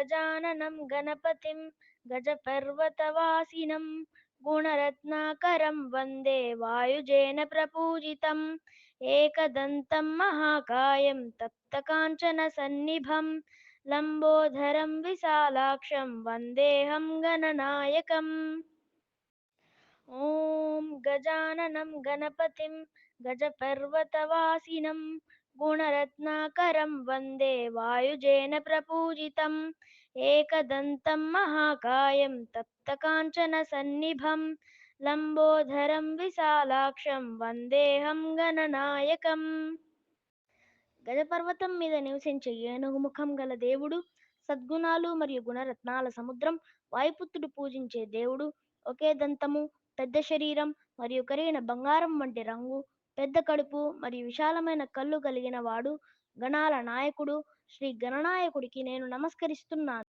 गजाननं गणपतिं गजपर्वतवासिनं गुणरत्नाकरं वन्दे वायुजेन प्रपूजितम् एकदन्तं महाकायं तप्तकाञ्चनसन्निभं लम्बोदरं विशालाक्षं वन्देऽहं गणनायकम् ॐ गजाननं गणपतिं गजपर्वतवासिनं गुणरत्नाकरं वन्दे वायुजेन प्रपूजितम् एकदन्तं महाकायं तप्तकाञ्चनसन्निभं లంబోదరం విశాలాక్షం వందేహం గణనాయకం గజపర్వతం మీద నివసించే ఏనుగు ముఖం గల దేవుడు సద్గుణాలు మరియు గుణరత్నాల సముద్రం వాయుపుత్రుడు పూజించే దేవుడు ఒకే దంతము పెద్ద శరీరం మరియు కరిగిన బంగారం వంటి రంగు పెద్ద కడుపు మరియు విశాలమైన కళ్ళు కలిగిన వాడు గణాల నాయకుడు. శ్రీ గణనాయకుడికి నేను నమస్కరిస్తున్నాను.